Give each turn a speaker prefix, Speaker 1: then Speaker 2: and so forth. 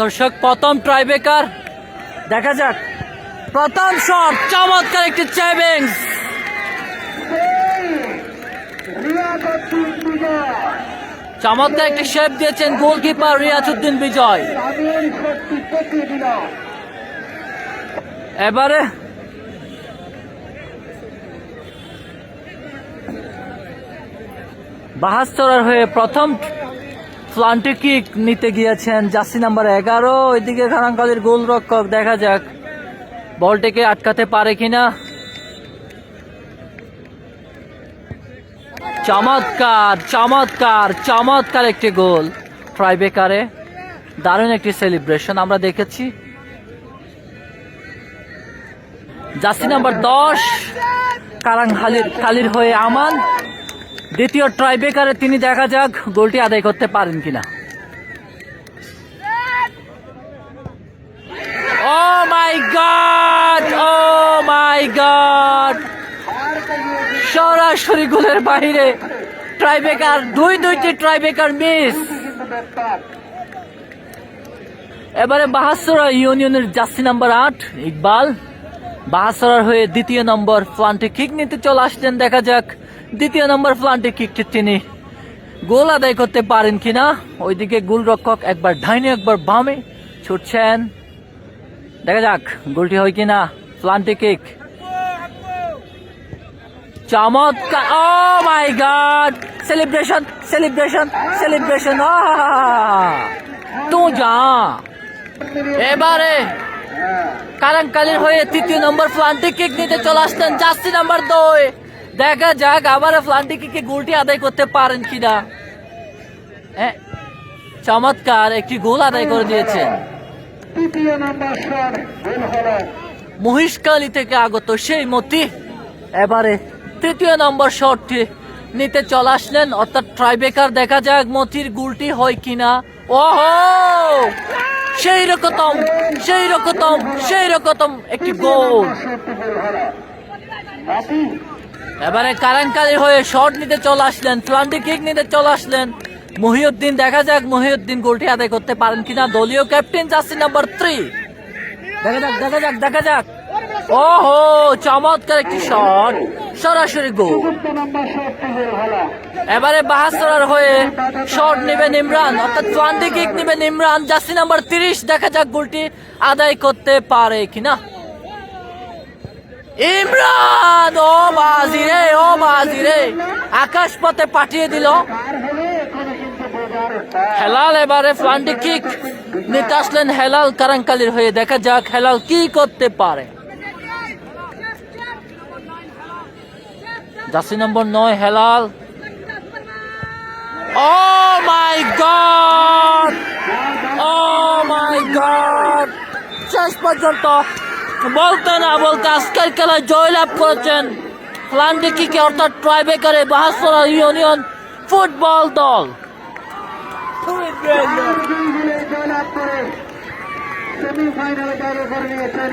Speaker 1: দর্শক, প্রথম ট্রাইবেকার দেখা যাক। প্রথম শট চমৎকার একটি চেভিংস চমৎকার একটি শেপ দিয়েছেন গোলকিপার রিয়াজউদ্দিন বিজয়। এবারে বাহাস্তরার হয়ে প্রথম ফ্লান্টি কিক নিতে গিয়েছেন জার্সি নাম্বার এগারো, ওইদিকে খানাঙ্কালের গোলরক্ষক, দেখা যাক বলটিকে আটকাতে পারে কিনা। চমৎকার চমৎকার চমৎকার একটি গোল। ট্রাইবেকারে দারুণ একটি সেলিব্রেশন আমরা দেখেছি। জার্সি নাম্বার দশ কারাং খালির কালির হয়ে আমান। দ্বিতীয় ট্রাইবেকারে তিনি দেখা যাক গোলটি আদায় করতে পারেন কিনা। Oh my god, oh my god. সরাসরি গোলের বাইরে ট্রাইবেকার দুই দুইটি ট্রাইবেকার মিস এবারে বাহাসরা ইউনিয়নের জার্সি নাম্বার আট, ইকবাল। বাহাসরার হয়ে দ্বিতীয় নম্বর ফ্লান্টে কিক নিতে চলে আসলেন, দেখা যাক দ্বিতীয় নম্বর ফ্লান্টে কিকটি তিনি। গোল আদায় করতে পারেন কিনা? ওইদিকে গোলরক্ষক একবার ডাইনে, একবার বামে ছুটছেন। দেখা যাক, গোলটি হয় কিনা? ফ্লান্টে কিক। চমৎকার! ও my god! Celebration celebration celebration! তু যা! এবারে কালাঙ্কালির হয়ে তৃতীয় নম্বর ফ্লান্টি কিক নিতে চলে আসতেন জার্সি নাম্বার দুই। দেখা যাক, আবার ফ্লান্টি কিকে গোলটি আদায় করতে পারেন কিনা। চমৎকার, একটি গোল আদায় করে দিয়েছেন। মহিষকালী থেকে আগত সেই মতি এবারে তৃতীয় নম্বর শটটি নিতে চলে আসলেন, অর্থাৎ ট্রাইবেকার দেখা যাক মতির গুলটি হয় কিনা। ওহো! সেই রকম সেই রকম সেই রকম একটি গোল। এবারে কারাঙ্কালি হয়ে শট নিতে চলে আসলেন ফ্লান্টি কিক নিতে চলে আসলেন। মহিউদ্দিন, দেখা যাক মহিউদ্দিন গোলটি আদায় করতে পারেন কিনা। দলীয় ক্যাপ্টেন জার্সি নাম্বার থ্রি দেখা যাক দেখা যাক দেখা যাক। ওহো, চমৎকার একটি শট সরাসরি গোল এবারে বাহাসরার হয়ে শট নেবেন ইমরান। অর্থাৎ ফ্লান্টি কিক নেবেন ইমরান। জার্সি নাম্বার তিরিশ, দেখা যাক গোলটি আদায় করতে পারে কিনা। ইমরান, ও বাজি রে ও বাজি রে আকাশ পথে পাঠিয়ে দিল। হেলাল এবারে ফ্লান্টি কিক নিতে আসলেন হেলাল কারাঙ্কালির হয়ে। দেখা যাক হেলাল কি করতে পারে। জার্সি নম্বর নয়, Helal. Oh my god! Oh my god! শেষ পর্যন্ত বলতে না বলতে আজকের খেলায় জয়লাভ করেছেন প্লান্টি অর্থাৎ ট্রাইবেকারে বাহাসরা ইউনিয়ন ফুটবল দল।
Speaker 2: সেমিফাইনালে করে নিয়েছেন